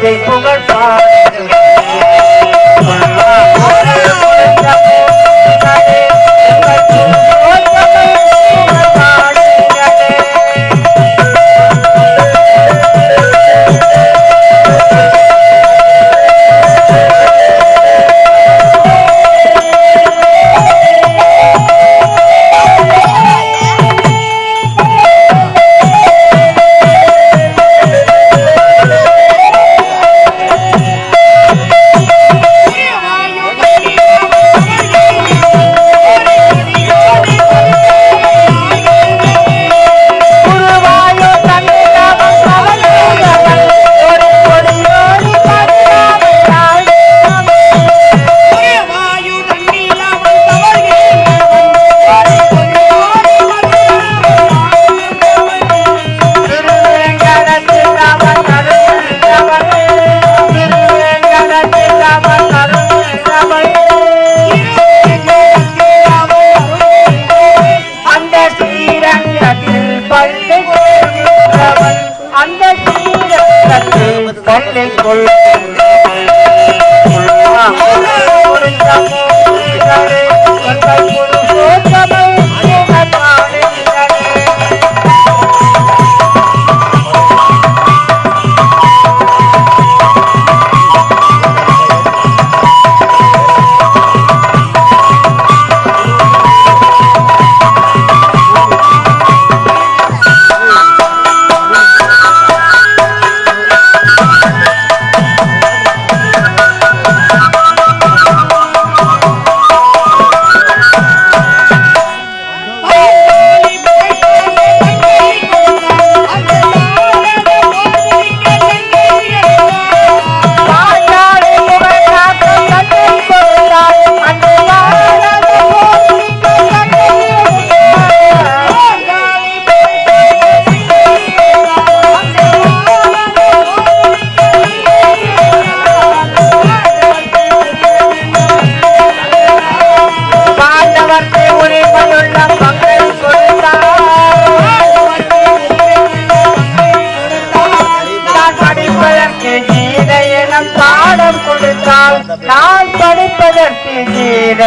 They. கண்ணை கொள்ளும்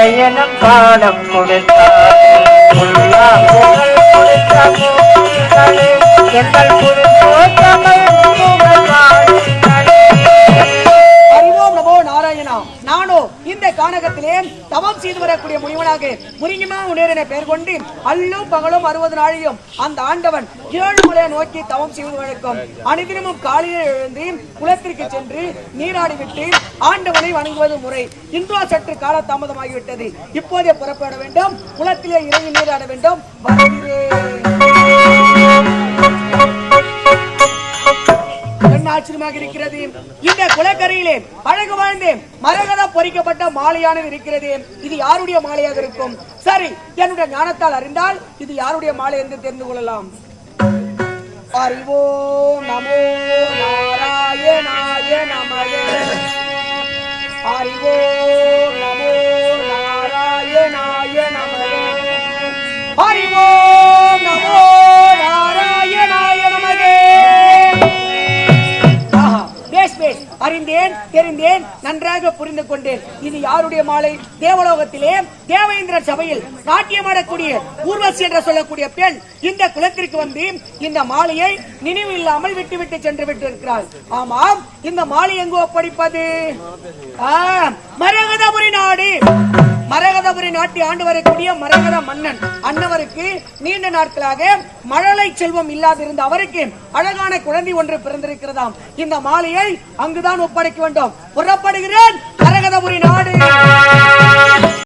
நாராயணன் பாடம் கொடுத்தார் எங்கள் புரிந்தோ தமிழ் கானகத்திலே தவம் செய்து வரக்கூடிய முனிவனாக முறிஞ்சுமா உணர் பெயர் கொண்டு அல்லும் பகலும் அறுபது நாளையும் அந்த ஆண்டவன் ஏழு மலையை நோக்கி தவம் செய்வது வழக்கம். அனைதினமும் காலையில் எழுந்து குளத்திற்கு சென்று நீராடி விட்டு ஆண்டவனை வணங்குவது முறை. இன்றோ சற்று கால தாமதமாகிவிட்டது. இப்போதே புறப்பட வேண்டும். குளத்திலே இறங்கி நீராட வேண்டும். வருகிறேன். ஆச்சரியமாக இருக்கிறது. இந்த குளக்கரையிலே பழகு வாழ்ந்து மரகத பொறிக்கப்பட்ட மாலையானது இருக்கிறது. இது யாருடைய மாலையாக இருக்கும்? சரி என்னுடைய ஞானத்தால் அறிந்தால் இது யாருடைய மாலை என்று தெரிந்து கொள்ளலாம். அறிவோ நமோ நாராயணாய நமக. அறிவோ aprender. அறிந்தேன் தெரிந்தேன் நன்றாக புரிந்து கொண்டேன். இது யாருடைய மாலை? தேவலோகத்திலே தேவேந்திர சபையில் நாட்டியமாடக்கூடிய ஊர்வசி என்று சொல்லக்கூடிய பெண் இந்த குலத்திற்கு வந்து இந்த மாலையை நினைவு இல்லாமல் விட்டு விட்டு சென்று விட்டு இருக்கிறாள் ஆமாம் இந்த மாலை எங்கு ஒப்படைப்பது? மரகதபுரி நாடு. மரகதபுரி நாட்டை ஆண்டு வரக்கூடிய மரகத மன்னன். அன்னவருக்கு நீண்ட நாட்களாக மழலை செல்வம் இல்லாதிருந்த அவருக்கு அழகான குழந்தை ஒன்று பிறந்திருக்கிறதாம். இந்த மாலையை அங்குதான் அழைக்க வேண்டும். புறப்படுகிறேன். கரகதபுரி நாடு.